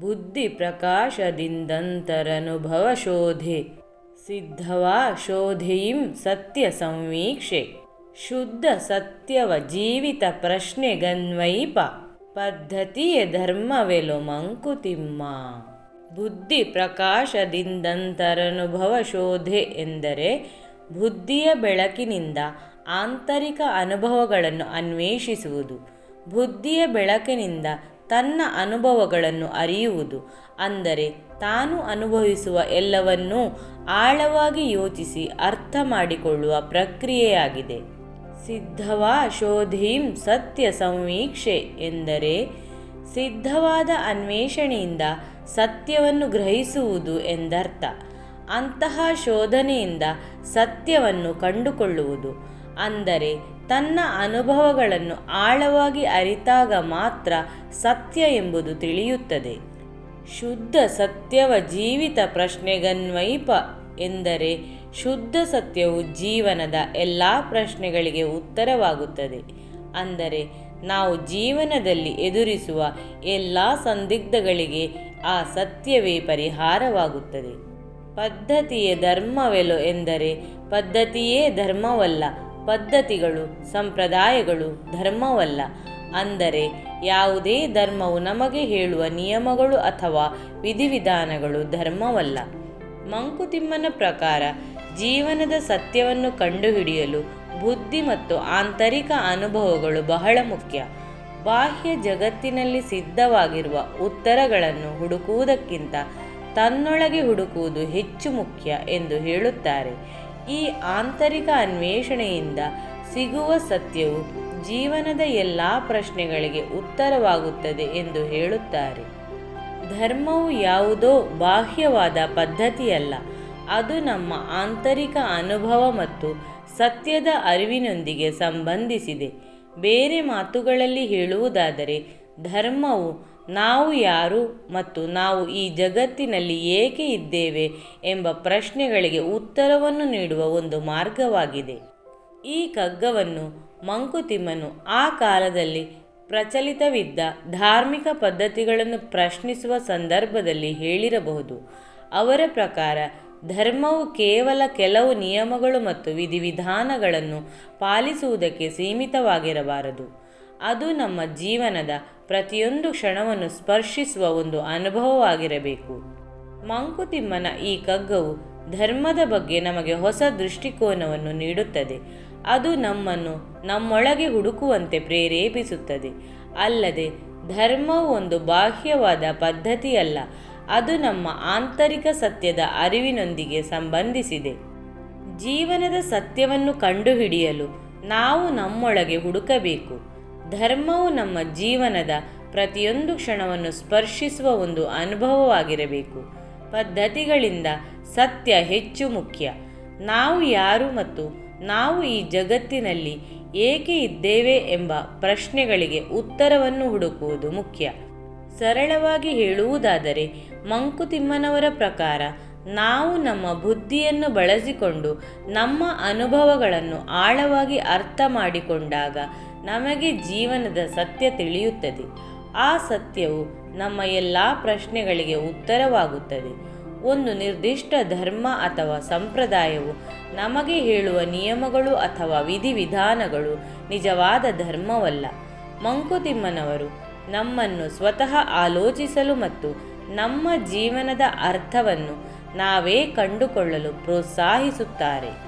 ಬುದ್ಧಿ ಪ್ರಕಾಶದಿಂದಂತರನುಭವ ಶೋಧೆ. ಸಿದ್ಧವಾ ಶೋಧೆಯಿಂ ಸತ್ಯ ಸಂವೀಕ್ಷೆ. ಶುದ್ಧ ಸತ್ಯವ ಜೀವಿತ ಪ್ರಶ್ನೆ ಗನ್ವೈಪ. ಪದ್ಧತಿಯ ಧರ್ಮವೆಲು ಮಂಕುತಿಮ್ಮ. ಬುದ್ಧಿ ಪ್ರಕಾಶದಿಂದಂತರನುಭವ ಶೋಧೆ ಎಂದರೆ ಬುದ್ಧಿಯ ಬೆಳಕಿನಿಂದ ಆಂತರಿಕ ಅನುಭವಗಳನ್ನು ಅನ್ವೇಷಿಸುವುದು. ಬುದ್ಧಿಯ ಬೆಳಕಿನಿಂದ ತನ್ನ ಅನುಭವಗಳನ್ನು ಅರಿಯುವುದು. ಅಂದರೆ ತಾನು ಅನುಭವಿಸುವ ಎಲ್ಲವನ್ನೂ ಆಳವಾಗಿ ಯೋಚಿಸಿ ಅರ್ಥ ಮಾಡಿಕೊಳ್ಳುವ ಪ್ರಕ್ರಿಯೆಯಾಗಿದೆ. ಸಿದ್ಧವಾ ಶೋಧೀಂ ಸತ್ಯ ಸಂವೀಕ್ಷೆ ಎಂದರೆ ಸಿದ್ಧವಾದ ಅನ್ವೇಷಣೆಯಿಂದ ಸತ್ಯವನ್ನು ಗ್ರಹಿಸುವುದು ಎಂದರ್ಥ. ಅಂತಹ ಶೋಧನೆಯಿಂದ ಸತ್ಯವನ್ನು ಕಂಡುಕೊಳ್ಳುವುದು. ಅಂದರೆ ತನ್ನ ಅನುಭವಗಳನ್ನು ಆಳವಾಗಿ ಅರಿತಾಗ ಮಾತ್ರ ಸತ್ಯ ಎಂಬುದು ತಿಳಿಯುತ್ತದೆ. ಶುದ್ಧ ಸತ್ಯವ ಜೀವಿತ ಪ್ರಶ್ನೆಗನ್ವೈಪ ಎಂದರೆ ಶುದ್ಧ ಸತ್ಯವು ಜೀವನದ ಎಲ್ಲ ಪ್ರಶ್ನೆಗಳಿಗೆ ಉತ್ತರವಾಗುತ್ತದೆ. ಅಂದರೆ ನಾವು ಜೀವನದಲ್ಲಿ ಎದುರಿಸುವ ಎಲ್ಲ ಸಂದಿಗ್ಧಗಳಿಗೆ ಆ ಸತ್ಯವೇ ಪರಿಹಾರವಾಗುತ್ತದೆ. ಪದ್ಧತಿಯೇ ಧರ್ಮವೆಲೋ ಎಂದರೆ ಪದ್ಧತಿಯೇ ಧರ್ಮವಲ್ಲ ಪದ್ಧತಿಗಳು, ಸಂಪ್ರದಾಯಗಳು ಧರ್ಮವಲ್ಲ. ಅಂದರೆ ಯಾವುದೇ ಧರ್ಮವು ನಮಗೆ ಹೇಳುವ ನಿಯಮಗಳು ಅಥವಾ ವಿಧಿವಿಧಾನಗಳು ಧರ್ಮವಲ್ಲ. ಮಂಕುತಿಮ್ಮನ ಪ್ರಕಾರ ಜೀವನದ ಸತ್ಯವನ್ನು ಕಂಡುಹಿಡಿಯಲು ಬುದ್ಧಿ ಮತ್ತು ಆಂತರಿಕ ಅನುಭವಗಳು ಬಹಳ ಮುಖ್ಯ. ಬಾಹ್ಯ ಜಗತ್ತಿನಲ್ಲಿ ಸಿದ್ಧವಾಗಿರುವ ಉತ್ತರಗಳನ್ನು ಹುಡುಕುವುದಕ್ಕಿಂತ ತನ್ನೊಳಗೆ ಹುಡುಕುವುದು ಹೆಚ್ಚು ಮುಖ್ಯ ಎಂದು ಹೇಳುತ್ತಾರೆ. ಈ ಆಂತರಿಕ ಅನ್ವೇಷಣೆಯಿಂದ ಸಿಗುವ ಸತ್ಯವು ಜೀವನದ ಎಲ್ಲ ಪ್ರಶ್ನೆಗಳಿಗೆ ಉತ್ತರವಾಗುತ್ತದೆ ಎಂದು ಹೇಳುತ್ತಾರೆ. ಧರ್ಮವು ಯಾವುದೋ ಬಾಹ್ಯವಾದ ಪದ್ಧತಿಯಲ್ಲ, ಅದು ನಮ್ಮ ಆಂತರಿಕ ಅನುಭವ ಮತ್ತು ಸತ್ಯದ ಅರಿವಿನೊಂದಿಗೆ ಸಂಬಂಧಿಸಿದೆ. ಬೇರೆ ಮಾತುಗಳಲ್ಲಿ ಹೇಳುವುದಾದರೆ, ಧರ್ಮವು ನಾವು ಯಾರು ಮತ್ತು ನಾವು ಈ ಜಗತ್ತಿನಲ್ಲಿ ಏಕೆ ಇದ್ದೇವೆ ಎಂಬ ಪ್ರಶ್ನೆಗಳಿಗೆ ಉತ್ತರವನ್ನು ನೀಡುವ ಒಂದು ಮಾರ್ಗವಾಗಿದೆ. ಈ ಕಗ್ಗವನ್ನು ಮಂಕುತಿಮ್ಮನು ಆ ಕಾಲದಲ್ಲಿ ಪ್ರಚಲಿತವಿದ್ದ ಧಾರ್ಮಿಕ ಪದ್ಧತಿಗಳನ್ನು ಪ್ರಶ್ನಿಸುವ ಸಂದರ್ಭದಲ್ಲಿ ಹೇಳಿರಬಹುದು. ಅವರ ಪ್ರಕಾರ ಧರ್ಮವು ಕೇವಲ ಕೆಲವು ನಿಯಮಗಳು ಮತ್ತು ವಿಧಿವಿಧಾನಗಳನ್ನು ಪಾಲಿಸುವುದಕ್ಕೆ ಸೀಮಿತವಾಗಿರಬಾರದು. ಅದು ನಮ್ಮ ಜೀವನದ ಪ್ರತಿಯೊಂದು ಕ್ಷಣವನ್ನು ಸ್ಪರ್ಶಿಸುವ ಒಂದು ಅನುಭವವಾಗಿರಬೇಕು. ಮಂಕುತಿಮ್ಮನ ಈ ಕಗ್ಗವು ಧರ್ಮದ ಬಗ್ಗೆ ನಮಗೆ ಹೊಸ ದೃಷ್ಟಿಕೋನವನ್ನು ನೀಡುತ್ತದೆ. ಅದು ನಮ್ಮನ್ನು ನಮ್ಮೊಳಗೆ ಹುಡುಕುವಂತೆ ಪ್ರೇರೇಪಿಸುತ್ತದೆ. ಅಲ್ಲದೆ ಧರ್ಮವು ಒಂದು ಬಾಹ್ಯವಾದ ಪದ್ಧತಿಯಲ್ಲ, ಅದು ನಮ್ಮ ಆಂತರಿಕ ಸತ್ಯದ ಅರಿವಿನೊಂದಿಗೆ ಸಂಬಂಧಿಸಿದೆ. ಜೀವನದ ಸತ್ಯವನ್ನು ಕಂಡುಹಿಡಿಯಲು ನಾವು ನಮ್ಮೊಳಗೆ ಹುಡುಕಬೇಕು. ಧರ್ಮವು ನಮ್ಮ ಜೀವನದ ಪ್ರತಿಯೊಂದು ಕ್ಷಣವನ್ನು ಸ್ಪರ್ಶಿಸುವ ಒಂದು ಅನುಭವವಾಗಿರಬೇಕು. ಪದ್ಧತಿಗಳಿಂದ ಸತ್ಯ ಹೆಚ್ಚು ಮುಖ್ಯ. ನಾವು ಯಾರು ಮತ್ತು ನಾವು ಈ ಜಗತ್ತಿನಲ್ಲಿ ಏಕೆ ಇದ್ದೇವೆ ಎಂಬ ಪ್ರಶ್ನೆಗಳಿಗೆ ಉತ್ತರವನ್ನು ಹುಡುಕುವುದು ಮುಖ್ಯ. ಸರಳವಾಗಿ ಹೇಳುವುದಾದರೆ, ಮಂಕುತಿಮ್ಮನವರ ಪ್ರಕಾರ ನಾವು ನಮ್ಮ ಬುದ್ಧಿಯನ್ನು ಬಳಸಿಕೊಂಡು ನಮ್ಮ ಅನುಭವಗಳನ್ನು ಆಳವಾಗಿ ಅರ್ಥ ಮಾಡಿಕೊಂಡಾಗ ನಮಗೆ ಜೀವನದ ಸತ್ಯ ತಿಳಿಯುತ್ತದೆ. ಆ ಸತ್ಯವು ನಮ್ಮ ಎಲ್ಲ ಪ್ರಶ್ನೆಗಳಿಗೆ ಉತ್ತರವಾಗುತ್ತದೆ. ಒಂದು ನಿರ್ದಿಷ್ಟ ಧರ್ಮ ಅಥವಾ ಸಂಪ್ರದಾಯವು ನಮಗೆ ಹೇಳುವ ನಿಯಮಗಳು ಅಥವಾ ವಿಧಿವಿಧಾನಗಳು ನಿಜವಾದ ಧರ್ಮವಲ್ಲ. ಮಂಕುತಿಮ್ಮನವರು ನಮ್ಮನ್ನು ಸ್ವತಃ ಆಲೋಚಿಸಲು ಮತ್ತು ನಮ್ಮ ಜೀವನದ ಅರ್ಥವನ್ನು ನಾವೇ ಕಂಡುಕೊಳ್ಳಲು ಪ್ರೋತ್ಸಾಹಿಸುತ್ತಾರೆ.